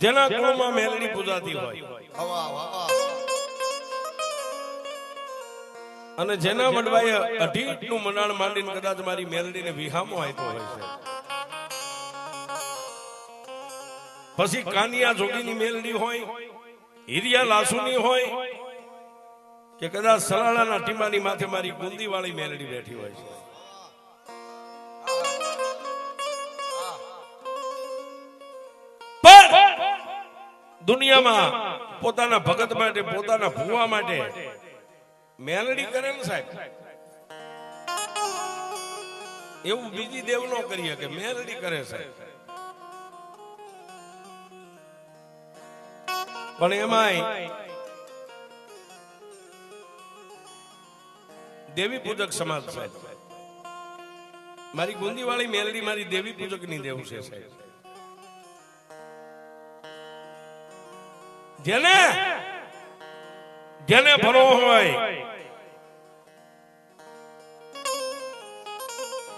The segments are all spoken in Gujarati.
જેના કુળમાં મેલડી પૂજાતી હોય. અને જેના વડવાએ અઢી મનાણ માંડીને કદાચ મારી મેલડીને વિહામો આપ્યો હોય છે પછી કાનિયા જોગીની મેલડી હોય હિરિયા લાસુની હોય કે કદાચ સલાળાના ટીમાની માથે મારી ગુંદી મેલડી બેઠી હોય છે દુનિયામાં પોતાના ભગત માટે, પોતાના ભૂવા માટે. મેલડી કરે ને સાહેબ. એવું બીજી દેવ નો કરીએ કે મેલડી કરે સાહેબ. પણ એમાંય દેવી પૂજક સમાજ સાહેબ મારી ગુંદીવાળી મેલડી મારી દેવી પૂજકની દેવ છે સાહેબ. જેને જેને ભરો હોય.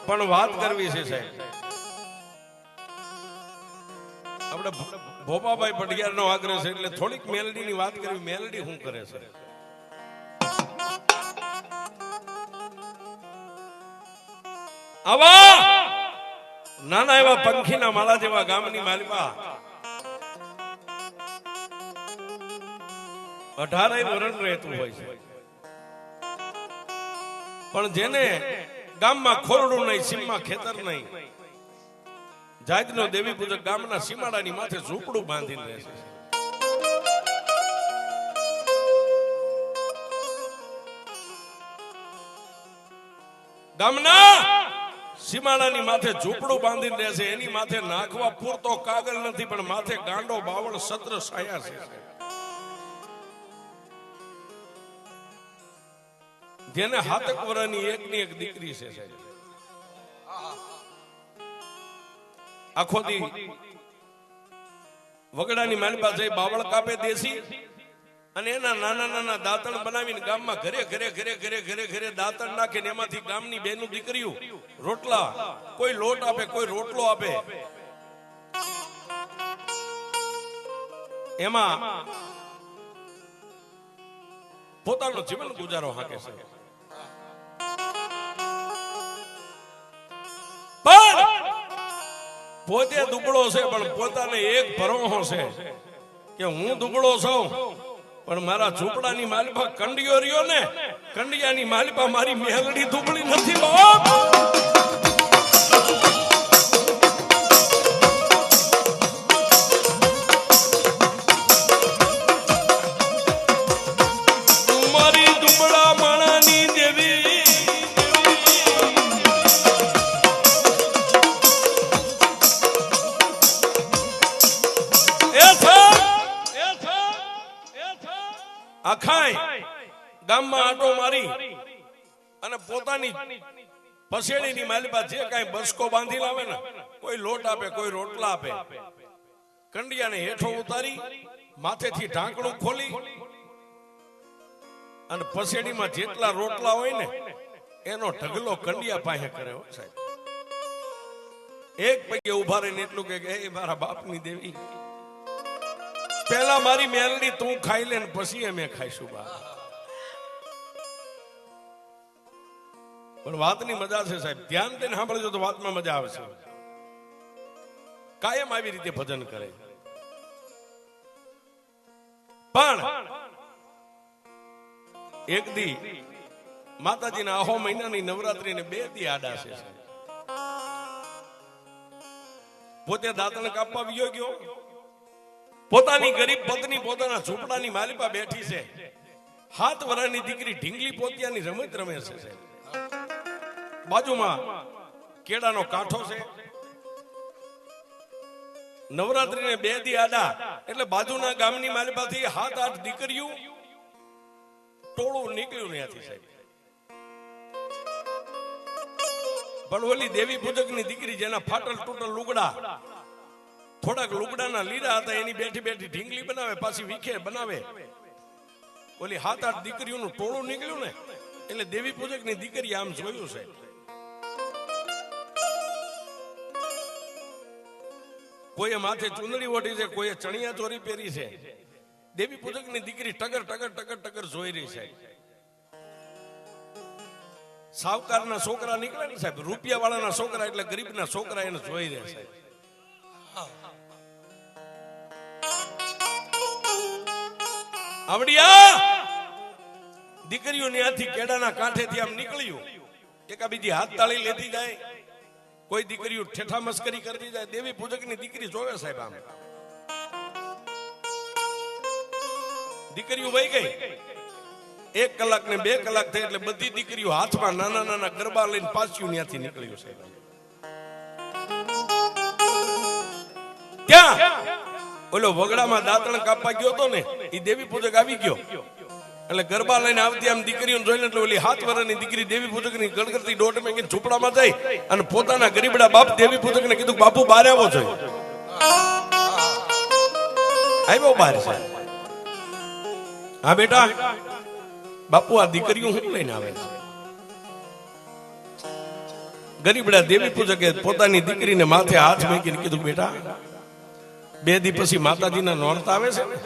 પણ વાત કરવી છે સાહેબ. આપણે ભોપાભાઈ પટિયાર નો આગ્રહ છે એટલે થોડીક મેલડી ની વાત કરવી મેલડી શું કરે છે? આવા! નાના એવા પંખીના માળા જેવા ગામની માલિકા. અઢારે વરણ રહેતું હોય છે. પણ જેને ગામમાં ખોરડું નહીં, સીમમાં ખેતર નહીં, જાતનો દેવી પૂજક ગામના સીમાડાની માથે ઝૂંપડું બાંધીને રહે છે. ગામના સીમાડાની માથે ઝૂંપડું બાંધીને રહે છે. એની માથે નાખવા પૂરતો કાગળ નથી, પણ માથે ગાંડો, બાવળ, સત્ર, સાયા છે. જેને હાથક વરાની એક ની એક દીકરી છે સાહેબ. આખો દી વગડાની મારી જઈ બાવળ કાપે દેશી અને એના નાના નાના દાંતણ બનાવીને ગામમાં ઘરે ઘરે ઘરે ઘરે ઘરે ઘરે દાંતણ નાખે ને એમાંથી ગામની બેનું દીકરીઓ રોટલા, કોઈ લોટ આપે, કોઈ રોટલો આપે. એમાં પોતાનો જીવન ગુજારો હાકે છે પોતે દુબળો છે, પણ પોતાને એક ભરોહો છે કે હું દુબળો છું. પણ મારા ઝૂંપડાની માલિપા કંડિયો રહ્યો ને, કંડિયાની માલિપા મારી મેલડી દુબળી નથી બાપ પસેડીની માલિપા જે કાંઈ બસકો બાંધી લાવે ને, કોઈ લોટ આપે, કોઈ રોટલા આપે. કંડિયાને હેઠો ઉતારી, માથેથી ઢાંકણું ખોલી અને પસેડીમાં જેટલા રોટલા હોય ને, એનો ઢગલો કંડિયા પાસે કરે સાહેબ. એક પગે ઊભા રહીને એટલું કે એ મારા બાપની દેવી પેલા મારી મેલડી તું ખાઈ લે ને પછી અમે ખાઈશું બા પણ વાતની મજા છે સાહેબ. ધ્યાન દઈને સાંભળજો તો વાતમાં મજા આવશે. કાયમ આવી રીતે ભજન કરે. પણ એક દી માતાજીના આહો મહિનાની નવરાત્રીને બે દી આડા છે પોતે દાંતણ કાપવા વિયો ગયો. પોતાની ગરીબ પત્ની પોતાના ઝૂંપડાની માલિપા બેઠી છે. હાથ વરાની દીકરી ઢીંગલી પોતિયાની રમત રમે છે. બાજુમાં કેળાનો કાંઠો છે. નવરાત્રીને બે દી આડા, એટલે બાજુના ગામની માલિપાથી હાથ આઠ દીકરીઓ ટોળું નીકળ્યું ત્યાંથી સાહેબ. પણ ઓલી દેવી પૂજકની દીકરી જેના ફાટલ તૂટલ લુગડા, થોડાક લુગડાના લીડા હતા, એની બેઠી બેઠી ઢીંગલી બનાવે, પાછી વિખે બનાવે. ઓલી હાથ આઠ દીકરીઓનું ટોળું નીકળ્યું ને, એટલે દેવી પૂજકની દીકરી આમ જોયું છે કોઈએ માથે ચુંદડી ઓઢી છે, કોઈએ ચણિયા ચોરી પહેરી છે. દેવી પૂજકની દીકરી ટગર ટગર ટગર ટગર જોઈ રહી છે. સાવકારના છોકરા નીકળે ને સાહેબ રૂપિયા વાળાના છોકરા એટલે ગરીબના છોકરા એને જોઈ રહે છે. આવડિયા! દીકરીઓ ત્યાંથી કેડાના કાંઠેથી આમ નીકળ્યું. એકા બીજી હાથ તાળી લેતી જાય. કોઈ દીકરીઓ ઠેઠા મસ્કરી કરતી જાય, દેવી પૂજકની દીકરી જોવે સાહેબ આમ. દીકરીઓ વહી ગઈ. એક કલાક ને બે કલાક થઈ એટલે બધી દીકરીઓ હાથમાં નાના નાના ગરબા લઈને પાછું ત્યાંથી નીકળ્યું સાહેબ. ક્યાં? ઓલો વગડામાં દાંતણ કાપવા ગયો હતો ને એ દેવી પૂજક આવી ગયો. એટલે ગરબા લઈને આવતી આમ દીકરીઓને જોઈને એટલે ઓલી હાથ વરાની દીકરી દેવી પૂજકની ગણગરતી દોઢ મેં ઝૂંપડામાં જાય અને પોતાના ગરીબડા બાપ દેવી પૂજકને કીધું બાપુ બહાર આવો છે આવ્યો બહાર છે. હા બેટા, બાપુ આ દીકરીઓ હું લઈને આવે છે. ગરીબડા દેવી પૂજકે પોતાની દીકરીને માથે હાથ મૂકીને કીધું બેટા, બે દી પછી માતાજીના નોરતા આવે છે ને?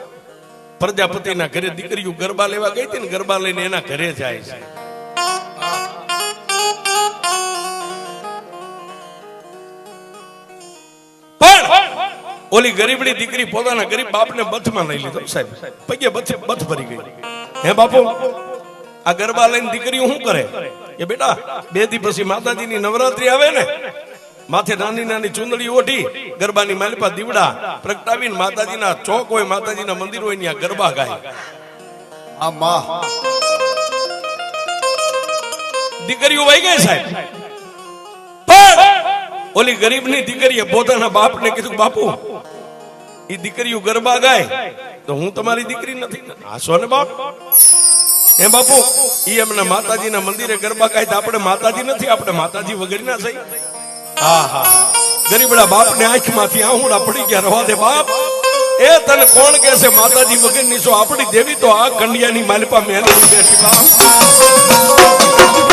પ્રજાપતિના ઘરે દીકરીઓ ગરબા લેવા ગઈ હતી ને ગરબા લઈને એના ઘરે જાય છે. પણ ઓલી ગરીબડી દીકરી પોતાના ગરીબ બાપને બથમાં લઈ લીધો સાહેબ. પગે બથે બથ ભરી ગઈ. હે બાપુ, આ ગરબા લઈને દીકરીઓ શું કરે? એ બેટા, બે દી પછી માતાજીની નવરાત્રી આવે ને માથે નાની નાની ચુંદડી ઓઢી ગરબાની માલિપા દીવડા પ્રગટાવીને માતાજીના ચોક હોય માતાજીના મંદિર હોય ત્યાં ગરબા ગાય. આ માં. દીકરીઓ વહી ગઈ સાહેબ. પણ ઓલી ગરીબની દીકરીએ પોતાના બાપને કીધું બાપુ એ દીકરીઓ ગરબા ગાય. તો હું તમારી દીકરી નથી. હાસો ને બાપ? હે બાપુ ઈ એમના માતાજીના મંદિરે ગરબા ગાય તો આપણે માતાજી નથી આપણે માતાજી વગર ના થઈ હા હા ગરીબડા આંખમાંથી આહુડા પડી ગયા, રવા દે બાપ. એ તને કોણ કે છે? માતાજી વગરની છો આપણી દેવી તો આ કંડિયાની માલપા મેલી બેઠી, બાપ.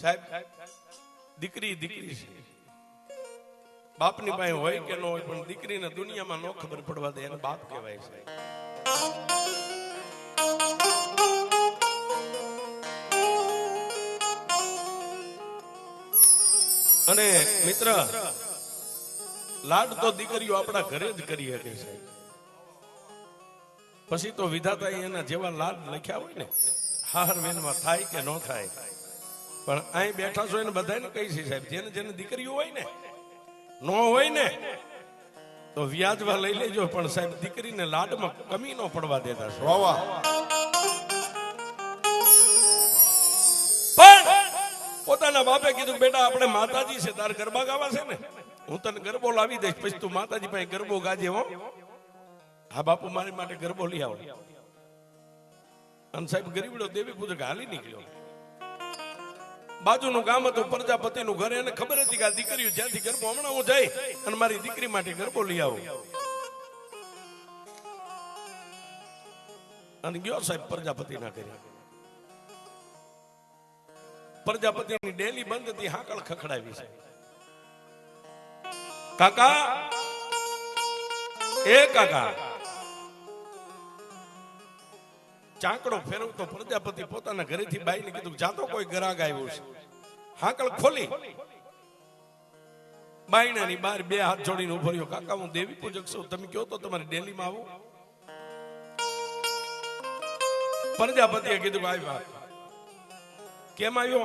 સાહેબ, દીકરી દીકરી છે. બાપની પાસે હોય કે ન હોય, પણ દીકરીને દુનિયામાં નો ખબર પડવા દે, એને બાપ કહેવાય છે. અને મિત્ર, લાડ તો દીકરીઓ આપણા ઘરે જ કરી શકે છે. પછી તો વિધાતા એના જેવા લાડ લખ્યા હોય ને હાર વેનમાં થાય કે ન થાય. પણ અહીં બેઠા છો એને બધાને કહી છે સાહેબ જેને જેને દીકરીઓ હોય ને ન હોય ને તો વ્યાજમાં લઈ લેજો પણ સાહેબ દીકરીને લાડમાં કમી ન પડવા દેતા છે વાહ. પણ પોતાના બાપે કીધું બેટા આપણે માતાજી છે તાર ગરબા ગાવા છે ને. હું તને ગરબો લાવી દઈશ પછી તું માતાજી પાસે ગરબો ગાજે હો. હા બાપુ મારી માટે ગરબો લઈ આવો. અને સાહેબ, ગરીબડો દેવી પૂજક હાલી નીકળ્યો. બાજુનું ગામ હતું, પ્રજાપતિનું ઘર, એને ખબર હતી કે આ દીકરીઓ જ્યાંથી ગરબો, હમણાં હું જઈ અને મારી દીકરી માટે ગરબો લઈ આવું. અને ગયો સાહેબ, પ્રજાપતિના ઘરે. પ્રજાપતિની ડેલી બંધ હતી હાકળ ખખડાવી છે. કાકા, એ કાકા ચાકડો ફેરવતો પ્રજાપતિ પોતાના ઘરેથી બાઈને કીધું, જાતો કોઈ ગ્રાહક આવ્યો છે. હાકળ ખોલી. બાયણાની બહાર બે હાથ જોડીને ઊભો રહ્યો, કાકા, હું દેવી પૂજક છું. તમે કહો તો તમારે ડેલીમાં આવું? પ્રજાપતિએ કીધું આવ્યા કેમ આવ્યો?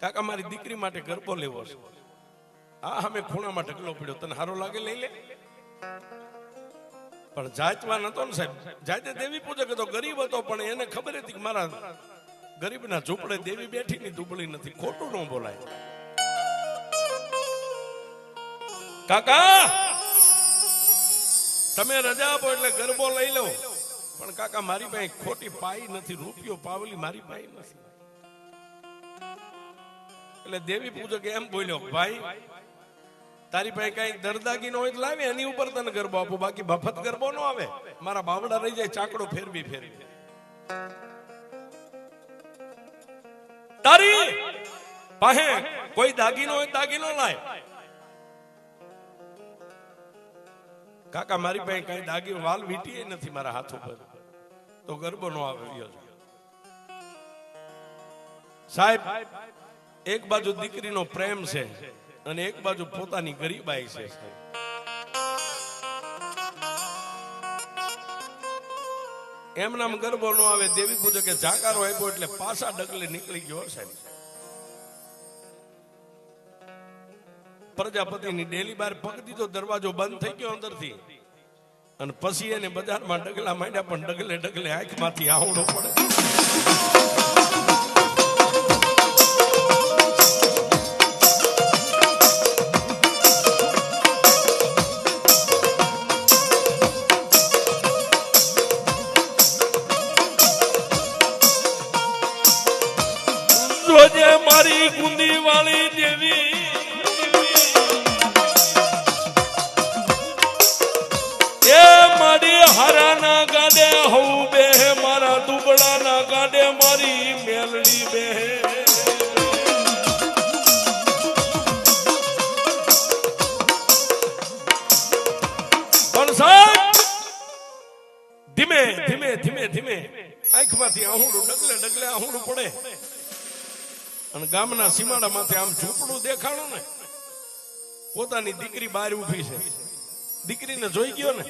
કાકા, મારી દીકરી માટે ગરબો લેવો છે. આ અમે ખૂણામાં ઢગલો પડ્યો. તને હારો લાગે? લઈ લે. પણ જાતવાન હતો ને સાહેબ. જાતે દેવી પૂજક હતો, ગરીબ હતો, પણ એને ખબર હતી કે મારા ગરીબના ઝૂંપડે દેવી બેઠી ની દુબળી નથી, ખોટું ન બોલાય. કાકા! તમે રજા આપો એટલે ગરબો લઈ લો પણ કાકા, મારી પાસે ખોટી પાઈ નથી, રૂપિયો પાવલી મારી પાસે નથી. એટલે દેવી પૂજક એમ બોલ્યો, ભાઈ તારી પાસે કઈ દરદાગી હોય તો લાવી, એની ઉપર તને ગરબો આપો. બાકી મફત ગરબો નો આવે. મારા બાવડા રહી જાય, ચાકડો ફેરવી ફેરવી. તારી પાસે કોઈ દાગીનો હોય દાગીનો લાય. કાકા, મારી પાસે કઈ દાગી વાલ વીટીએ નથી મારા હાથ ઉપર. તો ગરબો નો આવ્યો સાહેબ, એક બાજુ દીકરીનો પ્રેમ છે. અને એક બાજુ પોતાની ગરીબાઈ છે. એમ નામ ગરબો નો આવે, દેવી પૂજકે જાકારો આપ્યો એટલે પાછા ડગલે નીકળી ગયો સાહેબ પ્રજાપતિની ડેલી બાર પગ દીધો, દરવાજો બંધ થઈ ગયો અંદરથી. અને પછી એને બજારમાં ડગલા માંડ્યા, પણ ડગલે ડગલે આંખમાંથી આવડો પડે. ધીમે ધીમે ધીમે ધીમે. આંખમાંથી આહુડું ડગલે ડગલે આહુડું પડે. અને ગામના સીમાડામાંથી આમ ઝૂંપડું દેખાણું ને, પોતાની દીકરી બહાર ઊભી છે. દીકરીને જોઈ ગયો ને,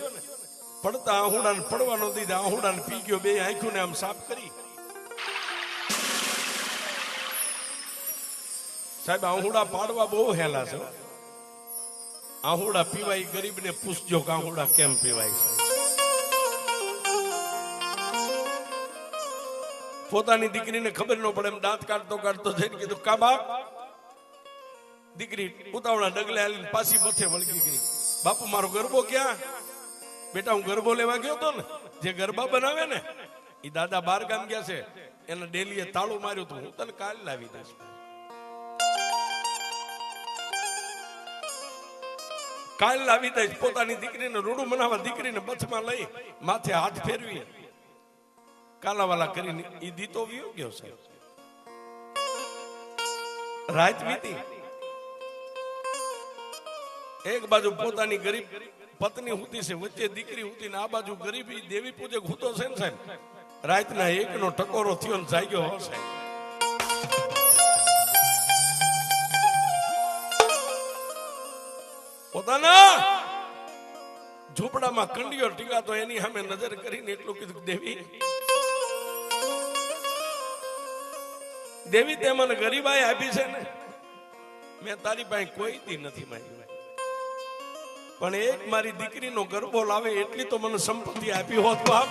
પડતા આહુડાને પડવાનો દીધા, આહુડાને પી ગયો, બે આંખોને આમ સાફ કરી. સાહેબ, આહુડા પાડવા બહુ હેલા છે આહુડા પીવાય, ગરીબને પૂછજો કે આહુડા કેમ પીવાય છે. પોતાની દીકરીને ખબર ન પડે, એમ દાંત કાઢતો કાઢતો જઈને કીધું, કા બાપ? દીકરી ઉતાવળા ડગલે આવીને પાછી બથે વળગી ગઈ. બાપુ, મારો ગરબો ક્યાં? બેટા, હું ગરબો લેવા ગયો તો ને, જે ગરબા બનાવે ને એ દાદા બાર ગામ ગયા છે, એને ડેલીએ તાળું માર્યું હતું હું તને કાલ લાવી દઈશ. કાલ લાવી દઈશ પોતાની દીકરીને રૂડું મનાવા દીકરીને બથમાં લઈ માથે હાથ ફેરવી કાલાવાલા કરીને ઈ દીતો વિયો ગયો છે રાત વીતી. એક બાજુ પોતાની ગરીબ પત્ની હુતી છે, વચ્ચે દીકરી હુતી ને આ બાજુ ગરીબી દેવી પૂજક હુતો છે ને સાહેબ. રાતના એકનો ટકોરો થયો ને જાગ્યો હો સાહેબ. પોતાના ઝૂંપડામાં કંડિયો ટીકાતો એની સામે નજર કરીને એટલું કીધું દેવી દેવી, તે મને ગરીબાઈ આપી છે ને. મેં તારી પાસે કોઈ દી નથી માંગી પણ એક મારી દીકરીનો ગરબો લાવે એટલી તો મને સંપત્તિ આપી હોત બાપ.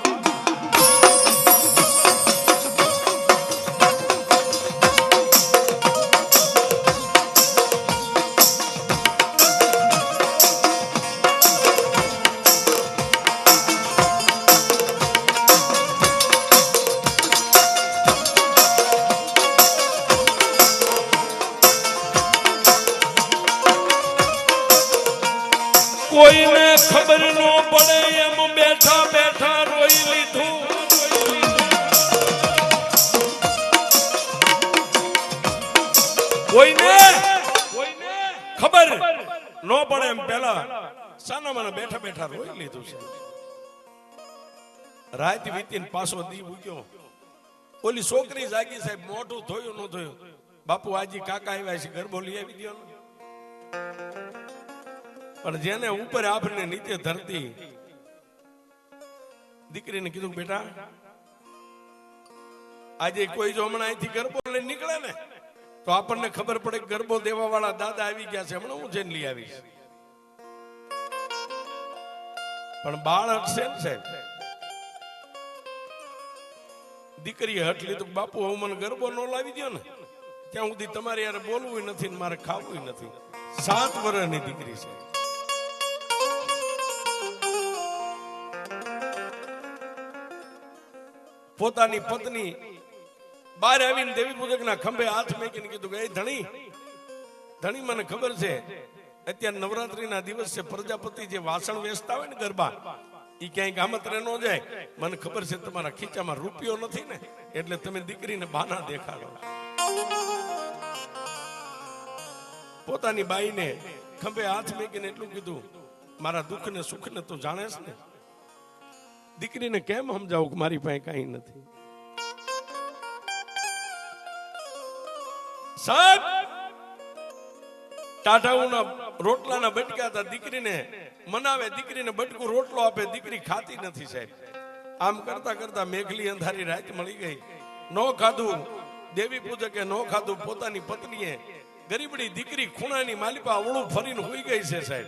રાત વીતી પાછો દી ઉગ્યો. ઓલી છોકરી જાગી સાહેબ, મોઢું ધોયું ન ધોયું. બાપુ, આજી કાકા આવ્યા છે ગરબો લઈ આવી દો પણ જેને ઉપર આપણે નીચે ધરતી, દીકરીને કીધું, બેટા, આજે કોઈ જો હમણાં અહીંથી ગરબો લઈને નીકળે ને, તો આપણને ખબર પડે ગરબો દેવા વાળા દાદા આવી ગયા છે. હમણાં હું જઈને લઈ આવીશ. પણ બાળ છે ને સાહેબ દીકરીએ હટ લીધું બાપુ હું મને ગરબો ન લાવી દો ને. ત્યાં સુધી તમારે યાર બોલવું નથી ને મારે ખાવું નથી. સાત વર્ષની દીકરી છે. પોતાની પત્ની બહાર આવીને દેવી પૂજકના ખંભે હાથ મેકીને કીધું કે, "એ ધણી ધણી મને ખબર છે, અત્યારે નવરાત્રીના દિવસે પ્રજાપતિ જે વાસણ વેચતા હોય ને ગરબા ઈ ક્યાંય ગામત્રે ન જાય. મને ખબર છે તમારા ખીચામાં રૂપિયો નથી ને. એટલે તમે દીકરીને બાના દેખાડો. પોતાની બાઈને ખંભે હાથ મેકીને એટલું કીધું, મારા દુઃખને સુખને તું છે ને? દીકરીને કેમ સમજાવું કે મારી પાસે કઈ નથી? સાહેબ ટાઢાઉના રોટલાના બટકા હતા દીકરીને, મનાવે દીકરીને બટકું રોટલો આપે, દીકરી ખાતી નથી સાહેબ. આમ કરતા કરતા મેઘલી અંધારી રાત મળી ગઈ. નો ખાધું, દેવી પૂજકે નો ખાધું, પોતાની પત્નીએ ગરીબડી દીકરી ખૂણાની માલિપા અવળું ફરીને હોઈ ગઈ છે સાહેબ.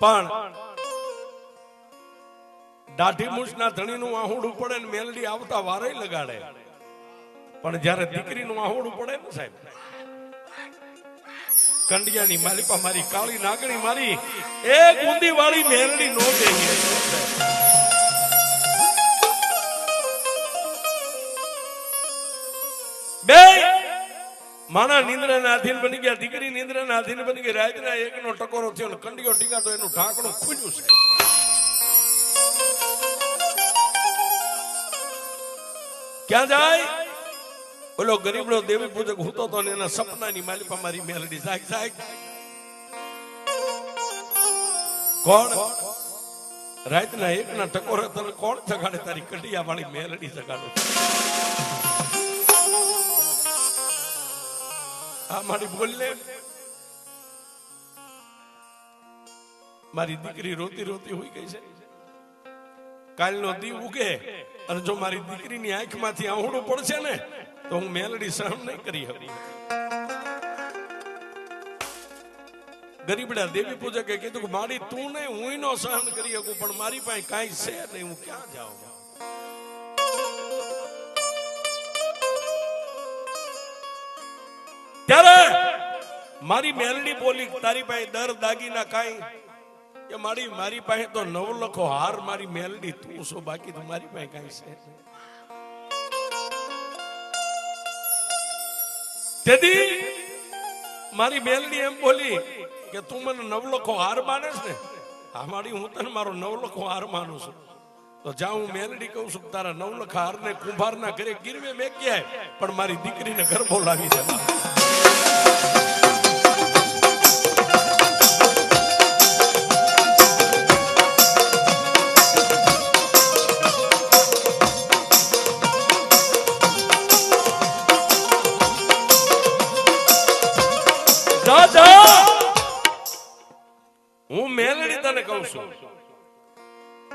પણ દાઢી મૂછના ધણીનું આહુડું પડે ને મેલડી આવતા વારે લગાડે. પણ જ્યારે દીકરીનું આહોડું પડે ને સાહેબ, કંડિયાની માલિપા મારી, કાળી નાગણી મારી, એક ઊંધી વાળી મેરડી નો દે બે! માણા નિંદ્રાના આધીન બની ગયા, દીકરી નિંદ્રાના આધીન બની ગઈ રાતના એકનો ટકોરો થયો ને કંડિયો ટીકાતો એનું ઢાંકણું ખુલ્યું છે. ક્યાં જાય? ઓલો ગરીબડો દેવી પૂજક હૂતો તો ને એના સપનાની માલિપા મારી મેલડી. સાહેબ સાહેબ કોણ? રાતના એકના ટકોરે તને કોણ જગાડે? તારી કટિયા વાળી મેલડી જગાડે. આ મારી બોલ લે મારી દીકરી રોતી રોતી હોઈ ગઈ છે. કાલનો દી ઉગે, અને જો મારી દીકરીની આંખમાંથી આહુડું પડશે ને તો હું મેલડી સહન નહીં કરી શકું. ગરીબડા દેવી પૂજકે કીધું કે મારી તું નહીં હું નો સહન કરી શકું, પણ મારી પાસે કાંઈ છે નહીં, હું ક્યાં જાઉં? ત્યારે મારી મેલડી બોલી, તારી પાસે દર દાગીના કાંઈ? કે મારી મારી પાસે તો નવ લખો હાર મારી મેલડી, તું છો બાકી? તો મારી પાસે કાંઈ છે નહીં. તેથી મારી મેલડી એમ બોલી કે તું મને નવલખો હાર માનેશ ને? હા, મારી, હું તને મારો નવલખો હાર માનું છું. તો જ્યાં હું મેલડી કહું છું તારા નવલખા હારને કુંભારના ઘરે ગીરવે મેં ક્યાંય? પણ મારી દીકરીને ગરબો લાવી દે. તને કહું છું.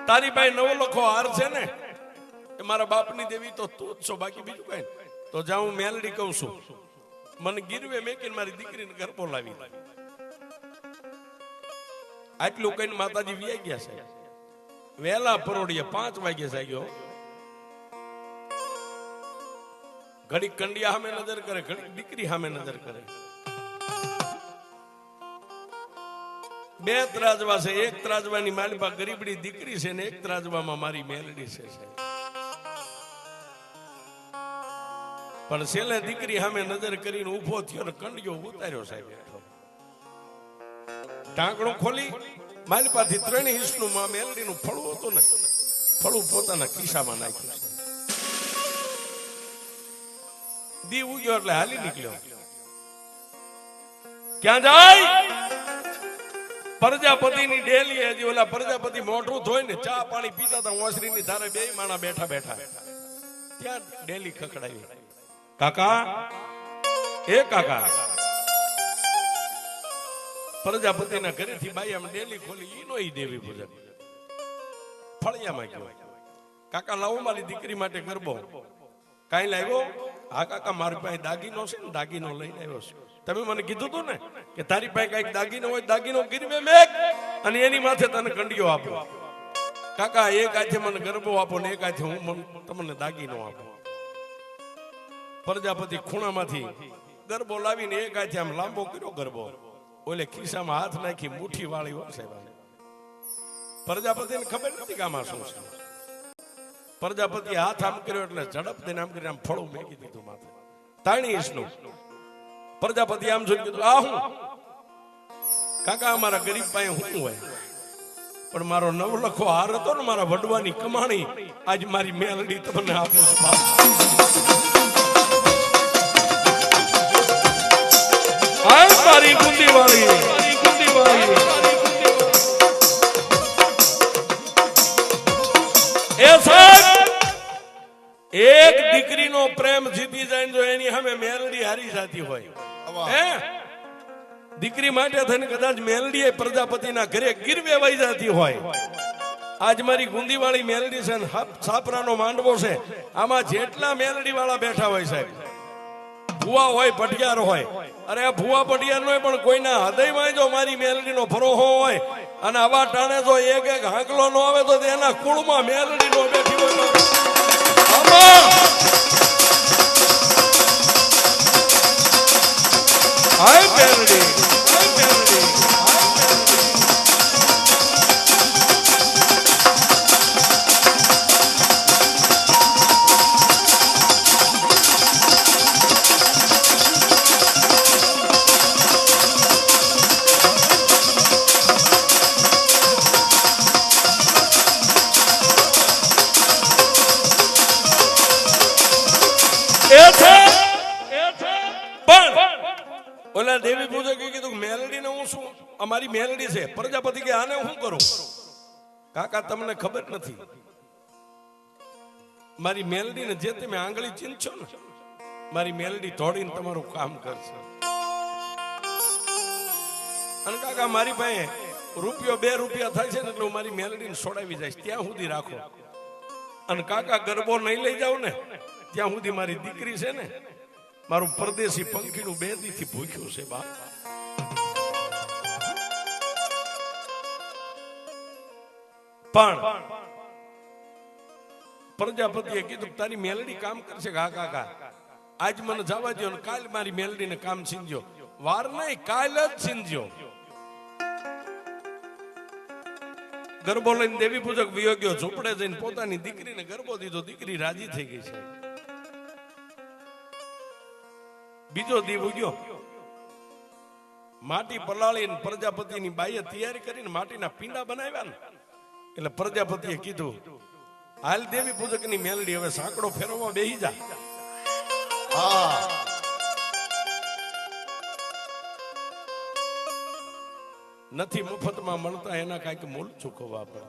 તારી પાસે નવો લખો હાર છે ને? એ મારા બાપની દેવી તો તું જ છો, બાકી બીજું કઈ તો જ્યાં હું મેલડી કહું છું. મને ગીરવે મેકીને મારી દીકરીને ઘર બોલાવી આટલું કહીને માતાજી વ્યાઈ ગયા છે. વહેલા પરોડીએ પાંચ વાગે જાગ્યો. ઘડીક કંડિયા સામે નજર કરે, ઘડીક દીકરી સામે નજર કરે. બે ત્રાજવા છે, એક ત્રાજવાની માલિપા ગરીબડી દીકરી છે ને એક ત્રાજવામાં મારી મેલડી છે પણ છેલ્લે દીકરી સામે નજર કરીને ઊભો થયો ને કંડિયો ઉતાર્યો, સાહેબ ટાંકણું ખોલી માલિપાથી ત્રણ ઇંચનું માં મેલડીનું ફળું હતું ને, ફળું પોતાના ખિસ્સામાં નાખ્યું દી ઉગ્યો એટલે હાલી નીકળ્યો. ક્યાં જાય? પ્રજાપતિની ડેલી હજી ઓલા પ્રજાપતિ મોઢું ધોઈ ને ચા પાણી પીતા હતા ઓસરીની ધારે બે માણા બેઠા બેઠા. ત્યાં ડેલી ખખડાવી. કાકા? એ કાકા? પ્રજાપતિના ઘરેથી બાઈ આમ ડેલી ખોલી, ઈનો ઈ દેવી પૂજન ફળિયામાં ગયો. કાકા, લાવો મારી દીકરી માટે ગરબો. કાંઈ લાવ્યો હા, કાકા, મારી પાસે દાગીનો છે ને, દાગીનો લઈને આવ્યો છું. તમે મને કીધું હતું ને કે તારી પાસે કંઈક દાગીનો હોય, દાગીનો ગીરવે મેક અને એની માથે તને કંડિયો આપો. કાકા, એક હાથે મને ગરબો આપો ને એક હાથે હું મન- તમને દાગીનો આપો. પ્રજાપતિ ખૂણામાંથી ગરબો લાવીને એક હાથે આમ લાંબો કર્યો ગરબો. ઓલે ખિસ્સામાં હાથ નાખી મુઠ્ઠી વાળી વર્ષે પ્રજાપતિને ખબર નથી કે આમાં શું છે. પ્રજાપતિ હાથ આમ કર્યો એટલે ઝડપ દઈને આમ કરીને આમ ફળો મેકી દીધું માથે. તાણી ઈસનું પ્રજાપતિ આમ જોઈ કીધું આ હું કાકા, અમારા ગરીબ પાસે હું હોય? પણ મારો નવલખો હાર હતો ને મારા વડવાની કમાણી, આજ મારી મેલડી તમને આપું છું મારી ગુંદી વાળી ગુંદી પ્રેમ જીતી જાય જો એની સામે મેલડી હારી જાતી હોય. હે? દીકરી માટે થઈને કદાચ મેલડી એ પ્રજાપતિના ઘરે ગીરવે વહી જતી હોય. આજ મારી ગુંદીવાળી મેલડી છે ને છાપરાનો માંડવો છે. આમાં જેટલા મેલડી વાળા બેઠા હોય સાહેબ ભુવા હોય પટિયાર હોય. અરે આ ભુવા પટિયાર નો પણ કોઈના હૃદયમાં જો મારી મેલડીનો ભરોહો હોય અને આવા ટાણે જો એક એક હાંકલો નો આવે તો એના કુળમાં મેલડી નો બેઠી હોય હાય મેલડી હાય મેલડી. અમારી મેલડી છે. પ્રજાપતિ કે, આને હું કરું? કાકા, તમને ખબર નથી. મારી મેલડી ને જે તમે આંગળી ચીંચો ને, મારી મેલડી તોડીને તમારું કામ કરશે. અને કાકા, મારી પાસે રૂપિયો બે રૂપિયા થાય છે ને, એટલે હું મારી મેલડીને છોડાવી જઈશ. ત્યાં સુધી રાખો. અને કાકા, ગરબો નહીં લઈ જાવ ને, ત્યાં સુધી મારી દીકરી છે ને, મારું પરદેશી પંખીનું બે દીથી ભૂખ્યું છે બા પણ પ્રજાપતિએ કીધું તારી મેલડી કામ કરશે. હા કાકા આજ મને જવા દો કાલ મારી મેલડીને કામ છીનજો. વાર નહીં, કાલ જ છીનજો. ગરબો લઈને દેવી પૂજક વિયોગ્યો ઝૂંપડે જઈને પોતાની દીકરીને ગરબો દીધો. દીકરી રાજી થઈ ગઈ છે. બીજો દીવ ઉગ્યો. માટી પલાળીને પ્રજાપતિની બાઈએ તૈયારી કરીને માટીના પીંડા બનાવ્યા ને. એટલે પ્રજાપતિએ કીધું, હાલ દેવી પૂજકની મેલડી હવે સાંકડો ફેરવવા બેહી જા. હા. નથી મફતમાં મળતા એના કંઈક મૂળ ચૂકવવા પડે.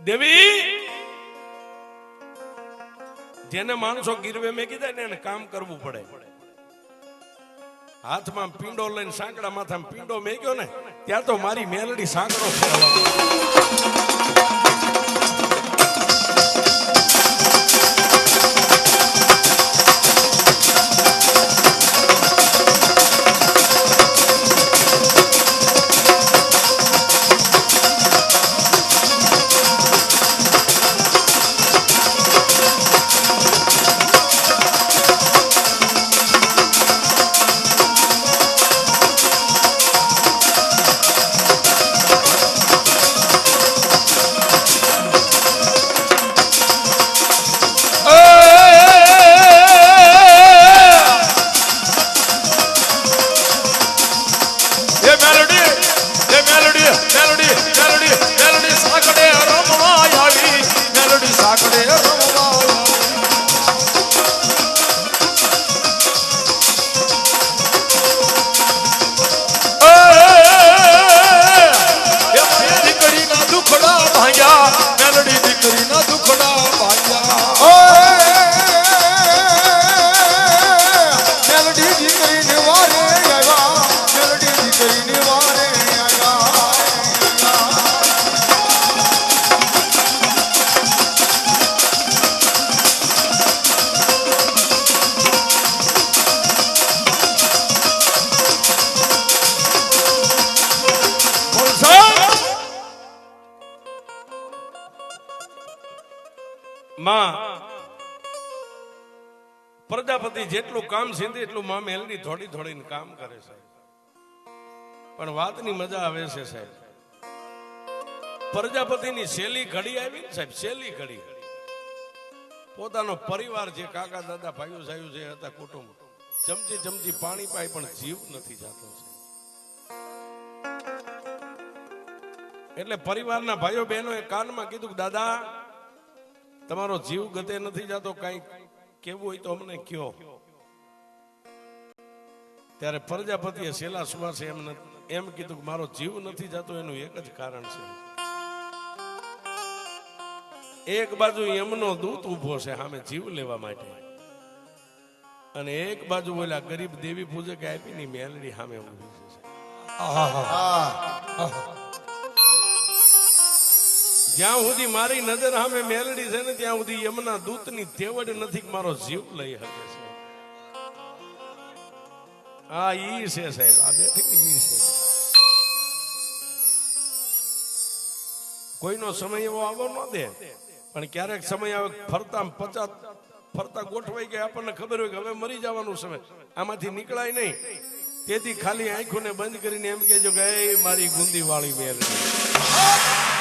દેવી, જેને માણસો ગીરવે મેકી જાય ને એને કામ કરવું પડે. હાથમાં પીંડો લઈને સાંકડા માથામાં પીંડો મેક્યો ને ત્યાં તો મારી મેલડી સાંકળો ફેરવવા માં. પ્રજાપતિ જેટલું કામ સીધે એટલું માં મેલડી થોડી થોડીને કામ કરે છે. પણ વાતની મજા આવે છે, સાહેબ. પ્રજાપતિની શેલી ઘડી આવી સાહેબ શેલી ઘડી. પોતાનો પરિવાર જે કાકા, દાદા, ભાઈઓ, સાહેબ જે હતા કુટુંબ, ચમચી ચમચી પાણી પાય પણ જીવ નથી જાતો એટલે પરિવારના ભાઈઓ બહેનો એ કાનમાં કીધું દાદા તમારો જીવ ગતે નથી જતો કઈ કેવું હોય તો અમને કયો ત્યારે પ્રજાપતિએ શેલા સુવાસે એમ એમ કીધું કે મારો જીવ નથી જતો એનું એક જ કારણ છે. એક બાજુ એમનો દૂત ઊભો છે સામે જીવ લેવા માટે. અને એક બાજુ ઓલા ગરીબ દેવી પૂજકે આપીની મેલડી સામે ઊભી છે. જ્યાં સુધી મારી નજર સામે મેલડી છે ને, ત્યાં સુધી યમના દૂતની તેવડ નથી મારો જીવ લઈ શકે છે. આ ઈ છે સાહેબ, આ બેઠી ઈ છે. કોઈનો સમય એવો આવો ન દે, પણ ક્યારેક સમય આવે ફરતા પચાસ ફરતા ગોઠવાઈ ગયા, આપણને ખબર હોય કે હવે મરી જવાનું સમય. આમાંથી નીકળાય નહીં. તેથી ખાલી આંખોને બંધ કરીને એમ કહેજો કે મારી ગુંદી વાળી મેલડી.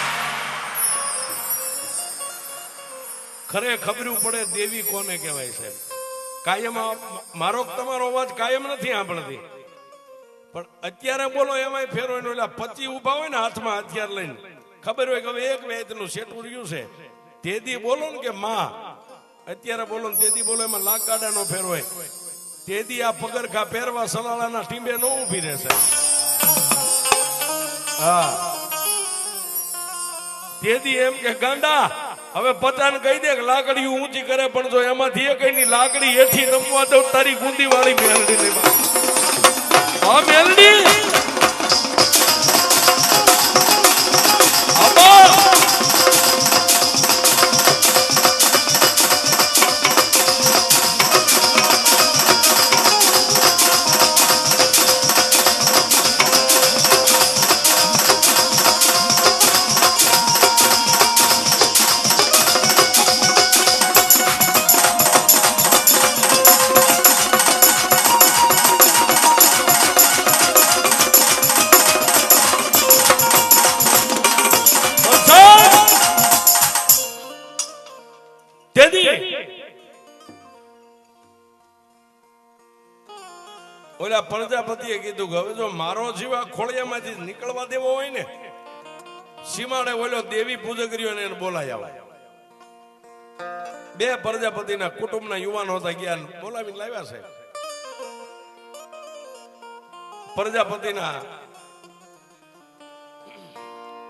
ખરે ખબરું પડે દેવી કોને કહેવાય છે કાયમ મારો તમારો અવાજ કાયમ નથી સાંભળતી. પણ અત્યારે બોલો, એમાંય ફેરો એનો એટલે પચી ઊભા હોય ને હાથમાં હથિયાર લઈને. ખબર હોય કે હવે એક વેતનું શેઠું રહ્યું છે. તેથી બોલો ને કે માં, અત્યારે બોલો ને તેથી બોલો, એમાં લાખ ગાડાનો ફેર હોય. તેથી આ પગરખા પહેરવા સલાળાના ટીંબે નો ઊભી રહેશે હા. તેથી એમ કે, ગાંડા હવે પતાને કહી દે કે લાકડી ઊંચી કરે, પણ જો એમાંથી એક ની લાકડી હેઠી રમવા દઉં, તારી ગુંદી વાળી મેલડી હા મેલડી! પ્રજાપતિએ કીધું કે હવે જો મારો જીવ ખોળિયામાંથી નીકળવા દેવો હોય ને, સીમાડે ઓલો દેવી પૂજકરીઓ ને બોલાય આવે. બે પ્રજાપતિના કુટુંબના યુવાનો હતા ગયા બોલાવીને લાવ્યા છે. પ્રજાપતિના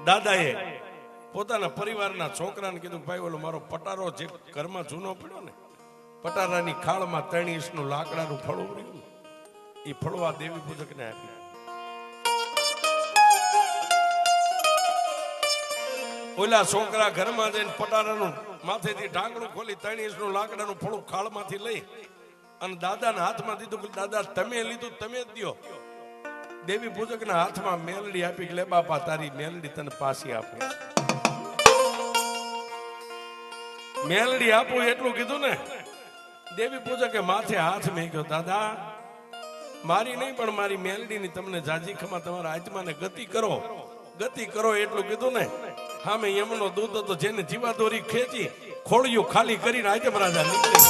દાદાએ પોતાના પરિવારના છોકરાને કીધું, ભાઈ, ઓલો મારો પટારો જે ઘરમાં જૂનો પડ્યો ને, પટારાની ખાળમાં ત્રણ ઇંચનું લાકડાનું ફળું રહ્યું એ ફળવા દેવી પૂજકને આપી. ઓલા છોકરા ઘરમાં જઈને પટારાનું માથેથી ઢાંકણું ખોલી ત્રણ ઇંચનું લાકડાનું ફળું ખાળમાંથી લઈ અને દાદાના હાથમાં દીધું કે દાદા, તમે લીધું, તમે જ દો દેવી પૂજકના હાથમાં મેલડી આપી લે બાપા, તારી મેલડી તને પાછી આપે. મેલડી આપું એટલું કીધું ને. દેવી પૂજકે માથે હાથ મેં ગયો દાદા મારી નહીં, પણ મારી મેલડીની તમને જાજી ખમા તમારા આત્માને ગતિ કરો. ગતિ કરો એટલું કીધું ને. હા હામે યમનો દૂધ હતો જેને જીવાદોરી ખેંચી ખોળિયું ખાલી કરીને આત્મ રાજા નીકળી.